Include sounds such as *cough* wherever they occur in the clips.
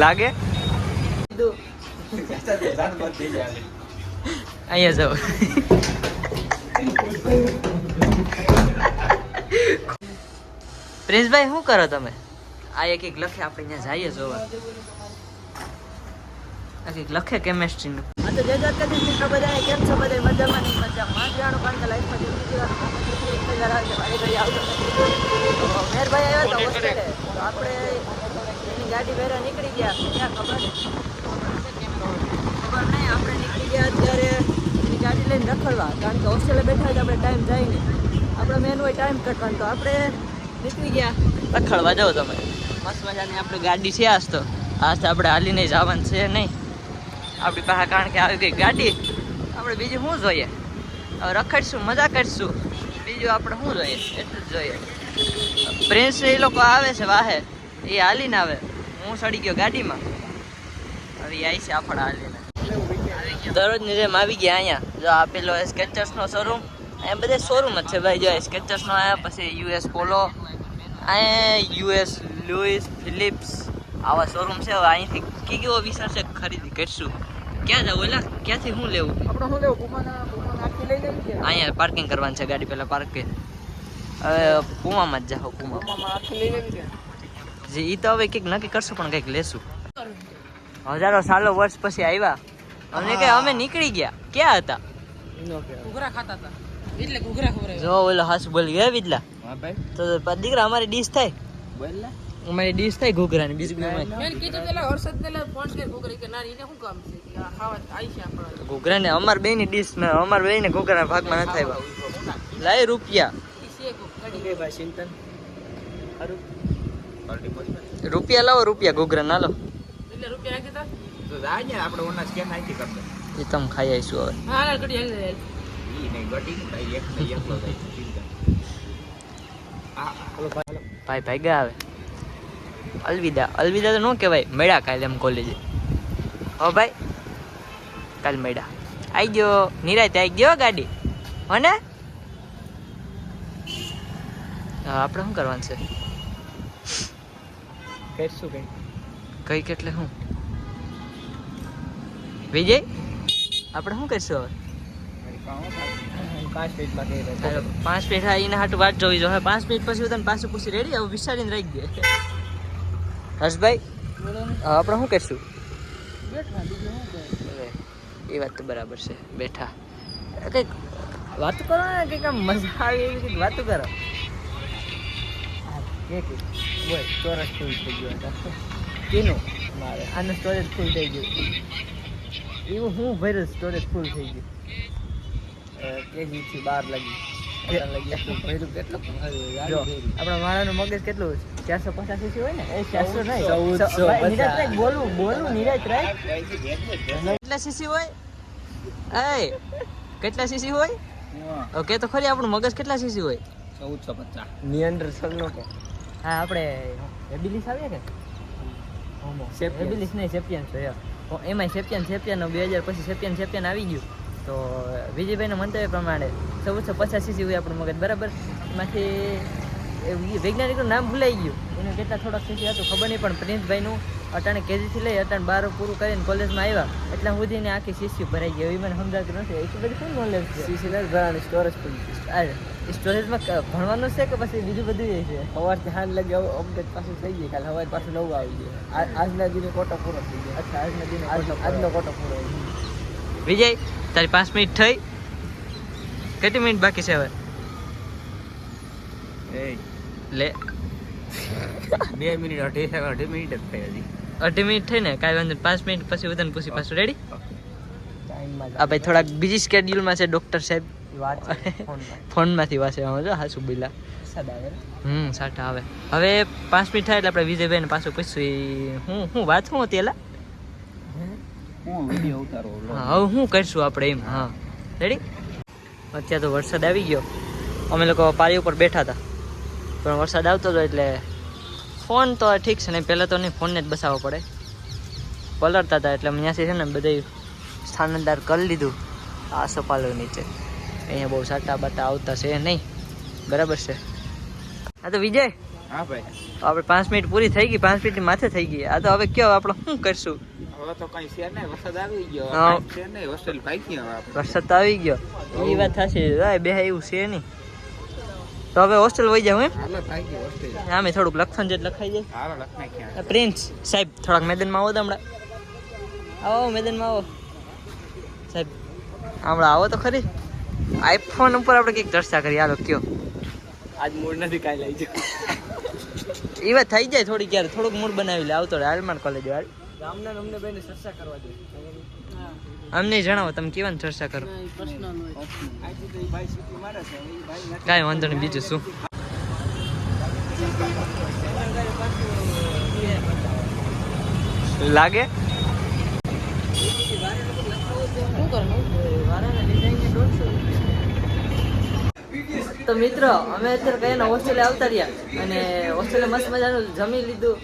લાગે? અહીંયા જાઓ. પ્રિન્સભાઈ, શું કરો તમે? આ એક એક લખે આપણે અહીંયા જઈએ જોવા. આ એક લખે કેમેસ્ટ્રીનું આ તો જય દ્વારકાધીશ કેમ છો? બધા મજામાં? નહીં મજામાં? જાણો કારણ કે લાઈફમાં મેરભાઈ આવ્યા હતા તો આપણે એની ગાડી ભેરા નીકળી ગયા. ક્યાં ખબર ખબર નહીં આપણે નીકળી ગયા અત્યારે એની ગાડી લઈને રખડવા. કારણ કે હોસ્ટેલે બેઠા જ આપણે ટાઈમ જાય નહીં. આપણે મેન હોય ટાઈમ કટવાનો તો આપણે નીકળી ગયા. રખડવા જાઓ તમે. મસ્ત મજાની આપણી ગાડી છે આજ તો. આજ તો આપણે હાલીને જવાનું છે નહીં. આપણી પાસે કારણ કે આવી ગઈ ગાડી. આપણે બીજું શું જોઈએ? હવે રખડશું મજા કરશું. બીજું આપણે શું જોઈએ? એટલું જ જોઈએ. પ્રિન્સ એ લોકો આવે છે વાહે. એ હાલીને આવે. હું સડી ગયો ગાડીમાં. હવે આવી છે આપણે હાલીને. દરરોજની જેમ આવી ગયા અહીંયા. જો આપેલો સ્કેચર્સનો શોરૂમ અહીંયા બધે શોરૂમ જ છે ભાઈ. જો સ્કેચર્સનો આવ્યા, પછી યુએસ પોલો અહીંયા યુએસ લુઈસ ફિલિપ્સ આવા શોરૂમ છે. હવે અહીંથી કી કેવો વિચાર છે ખરીદી કરશું. ક્યાં જવું એટલે ક્યાંથી શું લેવું? આપણે શું લેવું? પુમાના પુમાના આખી લઈ લેવી કે? અહીંયા પાર્કિંગ કરવાનું છે ગાડી પહેલાં પાર્ક કરી. હવે પુમામાં જ જાઓ પુમા પુમામાં આખી લઈ લેવી કે? જે ઈ તો હવે કંઈક નક્કી કરશું પણ કંઈક લેશું. હજારો સાલો વર્ષ પછી આવ્યા. અને કે અમે નીકળી ગયા. ક્યાં હતા? ઘૂઘરા ખાતા હતા. એટલે ઘૂઘરા ખબર જો ઓલો હાસ બોલ ગયા વિદલા હા ભાઈ. તો દીકરા અમારી ડીશ થાય. બોલ અમારી ડીશ થાય ઘૂઘરાની બીજું કંઈ નહીં. મેં કીધું પેલા વરસાદ પેલા ફોન કરી ઘૂઘરી કે ના એને શું કામ છે? કે આ ખાવા આવી છે આપણા. ઘૂઘરાને અમાર બેની ડીશ ને અમાર બેને ઘૂઘરાના ભાગમાં નથી આવ્યા. લાય રૂપિયા. રૂપિયા લાવો રૂપિયા ઘૂઘરા ના લો એટલે રૂપિયા રાખી તા તો જાય આપણે ઓના સ્કેન નાખી કરતો એ તમે ખાઈ આવીશું હવે. ભાઈ ના ભાઈ ગયા આવે. અલવિદા. અલવિદા તો ન કહેવાય મળ્યા કાલે એમ કોલેજે હો ભાઈ કાલ મળ્યા આવી ગયો. નિરાતે આવી ગયો ગાડી. હો ને આપણે શું કરવાનું છે? કરશું કઈ કઈ કેટલે શું વિજય આપણે શું કરીશું હવે? પાંચ મિનિટ હા એના હાટું વાત જોવી જોઈએ પાંચ મિનિટ પછી તને પાછું પૂછી રેડી આવું વિચારીને રહી દે હર્ષભાઈ આપણે શું કહેશું? એ વાત તો બરાબર છે બેઠા. કંઈક વાતો કરો ને કંઈક આમ મજા આવે એવી કંઈક વાતો કરો. બોલ ચોરસ ફૂલ થઈ ગયો કેનું? મારે આનું સ્ટોરેજ ફૂલ થઈ ગયું. એવું હું ભર્યું સ્ટોરેજ ફૂલ થઈ ગયું. કેજી થી બાર લાગી. આપણા માણાનું મગજ કેટલું? ચારસો પચાસ સીસી હોય ને? ચારસો નહીં. ભાઈ, નિરાંત પચાસ. રાખ, કેટલા સીસી હોય? એ કેટલા સીસી હોય? ઓકે તો ખરી આપણું મગજ કેટલા સીસી હોય? ચૌદસો પચાસ. ની અંદર સગનો કે હા આપણે એબિલિસ આવીએ કે. એબિલિસ નહીં સેપિયન છે એમાં. સેપિયન સેપિયન બે હજાર પછી સેપિયન સેપિયન આવી ગયું. તો વિજયભાઈના મંતવ્ય પ્રમાણે ચૌદસો પચાસ સીસી હોય આપણું મગજ બરાબર? એમાંથી એ વૈજ્ઞાનિકનું નામ ભૂલાઈ ગયું. એનું કેટલા થોડાક સીસી હતું ખબર નહીં પણ પ્રિન્સભાઈનું અટાણે કેજીથી લઈ અટાણે બાર પૂરું કરીને કોલેજમાં આવ્યા. એટલા સુધીને આખી સીસી ભરાઈ ગઈ. એવી મને સમજાતું નથી. એટલું બધું શું નોલેજ છે? સીસી નથી ભરાવાની સ્ટોરેજ ફૂલ સ્ટોરેજમાં ભણવાનું છે કે પછી બીજું બધું છે? સવારથી હાલ લગી અપડેટ પાછું થઈ ગઈ કાલે સવારે પાછું નવું આવી ગયું. આજના દિને કોટો પૂરો થઈ ગયો. અચ્છા આજના દિને આજનો કોટો પૂરો. વિજય તારી પાંચ મિનિટ થઈ. કેટલી મિનિટ બાકી છે હવે? એ લે. બે મિનિટ અઢી સેકન્ડ અઢી મિનિટ જ થઈ હજી. અઢી મિનિટ થઈ ને? કાંઈ વાંધો નહીં. પાંચ મિનિટ પછી બધાને પૂછી પાછું. રેડી આ ભાઈ થોડાક બીજી સ્કેડ્યુલમાં છે ડૉક્ટર સાહેબ. વાત *laughs* ફોનમાંથી વાંચે આમાં જો હાસુ બિલા હમ સાટા આવે. હવે પાંચ મિનિટ થાય એટલે આપણે વિજયભાઈને પાછું પૂછશું. હું હું વાત શું હતી એલા? હું હવે શું કરશું આપણે એમ, હા. રેડી અત્યારે તો વરસાદ આવી ગયો. અમે લોકો પાળી ઉપર બેઠા હતા. પણ વરસાદ આવતો હતો એટલે ફોન તો ઠીક છે ને, પહેલાં તો નહીં ફોનને જ બસાવવો પડે. પલળતા હતા એટલે અહીંયાથી છે ને બધે સ્થાનાંતર કરી લીધું. આ સપાલો નીચે. અહીંયા બહુ સાટા બાટા આવતા છે નહીં. બરાબર છે. હા તો વિજય. હા ભાઈ. આપણે પાંચ મિનિટ પૂરી થઈ ગઈ પાંચ મિનિટ માથે થઈ ગઈ. આ તો હવે કયો આપણે શું કરશું? હવે તો કઈ છે નહીં વરસાદ આવી ગયો. છે નહીં હોસ્ટેલ ભાગી વરસાદ તો આવી ગયો. એ વાત થશે બે એવું છે નહીં. તો હવે હોસ્ટેલ વહી જાવ એમ? હા મેં થોડુંક લખણ જેટ લખાઈ જાય. પ્રિન્સ સાહેબ થોડાક મેદાનમાં આવો તો હમણાં. આવો મેદાનમાં આવો. સાહેબ હમણાં આવો તો ખરી. આઈફોન ઉપર આપણે કંઈક ચર્ચા કરીએ. હાલો કયો. આજ મૂડ નથી કાંઈ લઈ જાવ એ વાત થઈ જાય થોડી ક્યારે થોડુંક મૂળ બનાવી લે આવતો રહે હાલમાન કોલેજ હાલ ગામના અમને બેને ચર્ચા કરવા દે. અમને જણાવો તમે કેવા ચર્ચા કરો? કાંઈ વાંધો નહીં બીજું શું? લાગે? તો મિત્ર, અમે અત્યારે કયા ના હોસ્ટેલે આવતા રહ્યા અને હોસ્ટેલે મસ્ત મજાનું જમી લીધું.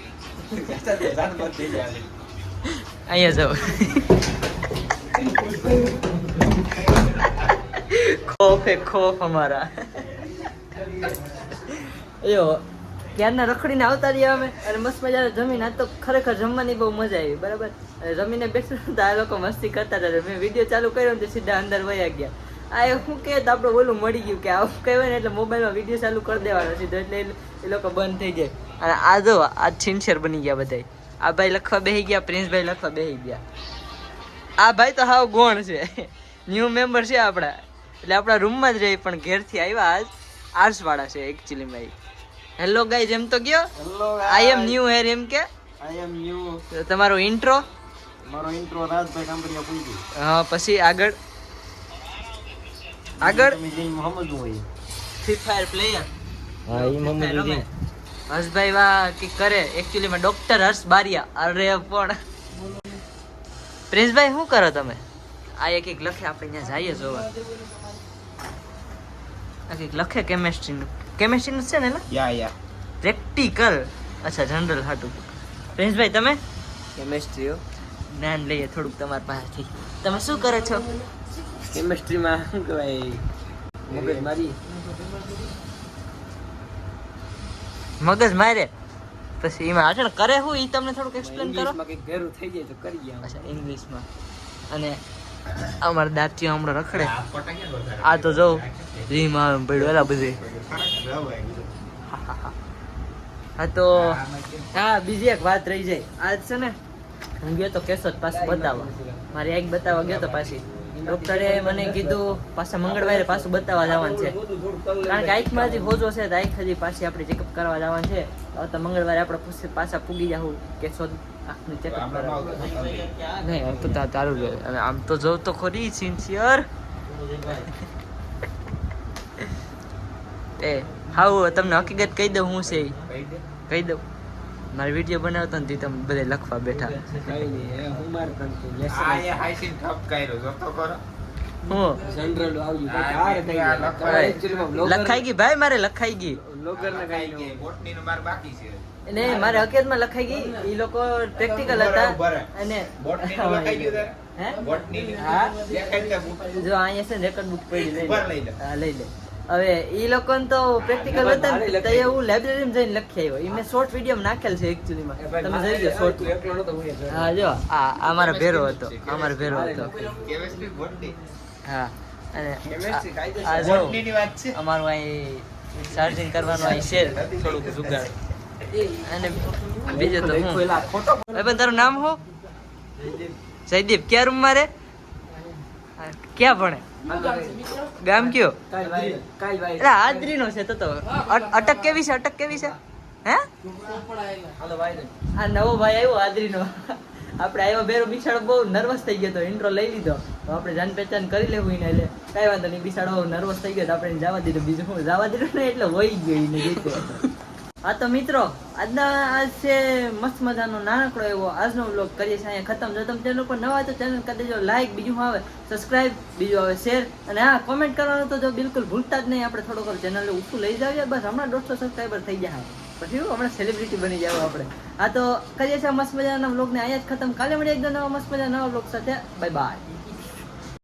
અહીંયા જાઓ. ખોફ હે ખોફ અમારા. એયો ક્યારના રખડીને આવતા રહ્યા અમે અને મસ્ત મજાનું જમીન આજ તો ખરેખર જમવાની બહુ મજા આવી, બરાબર? જમીને બેસીને તો આ લોકો મસ્તી કરતા હતા મેં વીડિયો ચાલુ કર્યો ને સીધા અંદર વયા ગયા. આ એ શું કે આપણે ઓલું મળી ગયું કે આવું કહેવાય ને એટલે મોબાઈલમાં વીડિયો ચાલુ કરી દેવાનો સીધો એટલે એ- લોકો બંધ થઈ જાય. અને આ જો આ છીનછેર બની ગયા બધા આ ભાઈ લખવા બેહી ગયા પ્રિન્સભાઈ લખવા બેહી ગયા. આ ભાઈ તો હાવ ગોણ છે. ન્યૂ મેમ્બર છે આપણા. એટલે આપણા રૂમમાં જ રહી પણ ઘેરથી આવ્યા આજ આર્ટ્સવાળા છે એકચ્યુઅલી ભાઈ. હેલો ગાઈઝ એમ તો ગયો hello I am new here એમ કે? આઈ એમ ન્યૂ તમારો ઇન્ટ્રો મારો ઇન્ટ્રો રાજભાઈ કાંબરિયા પૂછી હા પછી આગળ? આગળ? મોહમ્મદ હોય. ફ્રી ફાયર પ્લેયર હા એ મોહમ્મદ રમે. હર્ષભાઈ વા કે કરે? એકચ્યુઅલી માં ડોક્ટર હર્ષ બારિયા. અરે પણ. પ્રિન્સભાઈ શું કરો તમે? આ એક એક લખે આપણે ત્યાં જઈએ જોવા. આ એક લખે કેમેસ્ટ્રીનું કેમેસ્ટ્રીનું છે ને યા યા. પ્રેક્ટિકલ અચ્છા જનરલ હાટું. પ્રિન્સભાઈ તમે? કેમેસ્ટ્રીઓ જ્ઞાન લઈએ થોડુંક તમારી પાસેથી. તમે શું કરો છો? કેમેસ્ટ્રીમાં શું કહેવાય? મગજ મારી. મગજ મારે? પછી એમાં અટણ કરે હું એ તમને થોડુંક એક્સપ્લેન કરો. કંઈક ભેરું થઈ જાય તો કરી ગયા અચ્છા ઇંગ્લિશમાં અને અમારા દાંતીઓ હમણાં રખડે. આ તો જો રીમાં એલા બધે. હા તો હા બીજી એક વાત રહી જાય. આજ છે ને હું ગયો તો કેશોદ પાછું બતાવવા. મારી એક બતાવવા ગયો તો પાછી. ડોક્ટરે મને કીધું પાછા મંગળવારે પાછું બતાવવા જવાનું છે. કારણ કે આંખમાં હજી હોજો છે તો આંખ હજી પાછી આપણે ચેકઅપ કરવા જવાનું છે. હવે તો મંગળવારે આપણે પછી પાછા પૂગી જાવું કેશોદ આંખનું ચેકઅપ કરવા નહીં આમ તો તારું રહે અને આમ તો જોઉં તો ખરી સિન્સિયર *laughs* એ હાઉ તમને હકીકત કહી દઉં હું છે. કહી દઉં. મારે વીડિયો બનાવતો ને તમે બધા લખવા બેઠા. કઈ નહીં હું મારે આ એ હાઈસીન ઠપ કર્યો કરો માં લખાઈ ગઈ ભાઈ મારે લખાઈ ગઈ. ને મારે મારે હકીકતમાં લખાઈ ગઈ. એ લોકો પ્રેક્ટિકલ હતા. અને? જો અહીંયા છે ને રેકોર્ડ બુક પડી લઈ લે. લઈ લે. હવે એ લોકોને તો પ્રેક્ટિકલ હતા તો એ હું લાઇબ્રેરીમાં જઈને લખી આવ્યો. એ મેં શોર્ટ વીડિયો નાખેલ છે એકચુલી માં. તમે જોઈ ગયો શોર્ટ હા જો આ અમારો ભેરો હતો અમારો ભેરો હતો. હા અને આ- જો બોટનીની વાત છે. અમારું અહીં ચાર્જિંગ કરવાનું અહીં શેર થોડુંક જુગાડ. અને બીજું તો હું. ભાઈ પણ તારું નામ હો જયદીપ. ક્યાં રૂમમાં રે? ક્યાં ભણે? ગામ કયો? એટલે હાજરીનો છે તો તો. અટક કેવી છે? અટક કેવી છે? હે? આ નવો ભાઈ આવ્યો હાજરીનો. આપણે આવ્યો બેરો બિછાડો બહુ નર્વસ થઈ ગયો તો ઇન્ટ્રો લઈ લીધો. તો આપણે જાન પહેચાન કરી લેવું એને એટલે. કાંઈ વાંધો નહીં બિછાડો નર્વસ થઈ ગયો તો આપણે જવા દીધું. બીજું જવા દીધું ને એટલે વહી ગયો એને રીતે હા, તો મિત્રો, આજના આજ છે મસ્ત મજાનો નાનકડો એવો આજનો વ્લોગ કરીએ છીએ. અહીંયા ખતમ જો તમે ચેનલ પર નવા તો ચેનલ કરી દેજો. લાઇક બીજું આવે? સબસ્ક્રાઇબ બીજું આવે. શેર અને હા કોમેન્ટ કરવાનું તો જો બિલકુલ ભૂલતા જ નહીં. આપણે થોડોક ચેનલ ઊંચું લઈ જાવીએ. બસ હમણાં દોઢસો સબસ્ક્રાઈબર થઈ ગયા. પછી હમણાં સેલિબ્રિટી બની જાવ આપણે. હા, તો કરીએ છીએ મસ્ત મજાના વ્લોગને અહીંયા જ ખતમ. કાલે મળીએ એકદમ નવા મસ્ત મજાના નવા વ્લોગ સાથે. Bye bye